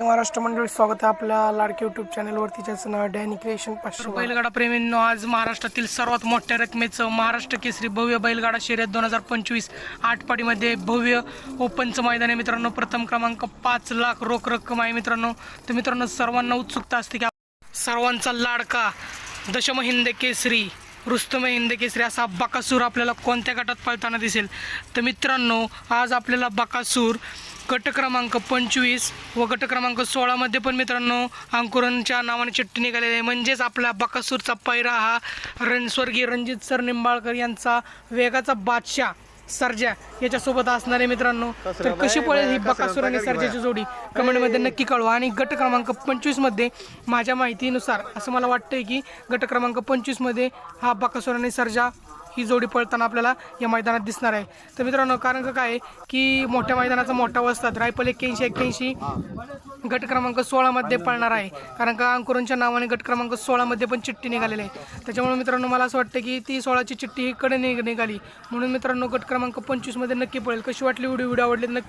महाराष्ट्र मंडळी स्वागत आहे आपल्या लाडके युट्यूब चॅनलवरती ज्याचं नाव डॅनी क्रिएशन पाचशे बैलगाडा प्रेमींनो आज महाराष्ट्रातील सर्वात मोठ्या रकमेचं महाराष्ट्र केसरी भव्य बैलगाडा शर्यत दोन हजार पंचवीस आठपाडीमध्ये भव्य ओपनचं मैदान आहे मित्रांनो. प्रथम क्रमांक पाच लाख रोख रक्कम आहे मित्रांनो. तर मित्रांनो सर्वांना उत्सुकता असते की सर्वांचा लाडका दशम हिंद केसरी रुस्तम हिंद केसरी असा बकासूर आपल्याला कोणत्या गटात पळताना दिसेल? तर मित्रांनो आज आपल्याला बकासूर गट क्रमांक पंचवीस व गट क्रमांक सोळामध्ये पण मित्रांनो अंकुरनच्या नावाने चिठ्ठी निघालेली आहे. म्हणजेच आपला बकासूरचा पैरा हा रण स्वर्गीय रणजित सर निंबाळकर यांचा वेगाचा बादशाह. सर्जा याच्यासोबत असणार आहे मित्रांनो तर कशी पळेल ही बकासूर आणि सर्जाची जोडी? कमेंटमध्ये नक्की कळवा. आणि गट क्रमांक पंचवीसमध्ये माझ्या माहितीनुसार असं मला वाटतंय की गट क्रमांक पंचवीसमध्ये हा बकासूर आणि सर्जा ही जोडी पळताना आपल्याला या मैदानात दिसणार आहे. तर मित्रांनो कारण का काय आहे की मोठ्या मैदानाचा मोठा वस्तात रायफल एक्क्याऐंशी एक्क्याऐंशी. गट क्रमांक सोळामध्ये पळणार आहे. कारण का अंकुरांच्या नावाने गट क्रमांक सोळामध्ये पण चिठ्ठी निघालेली आहे. त्याच्यामुळे मित्रांनो मला असं वाटतं की ती सोळाची चिठ्ठी ही कडे निघ निघाली. म्हणून मित्रांनो गट क्रमांक पंचवीसमध्ये नक्की पळेल. कशी वाटली व्हिडिओ? व्हिडिओ आवडली नक्की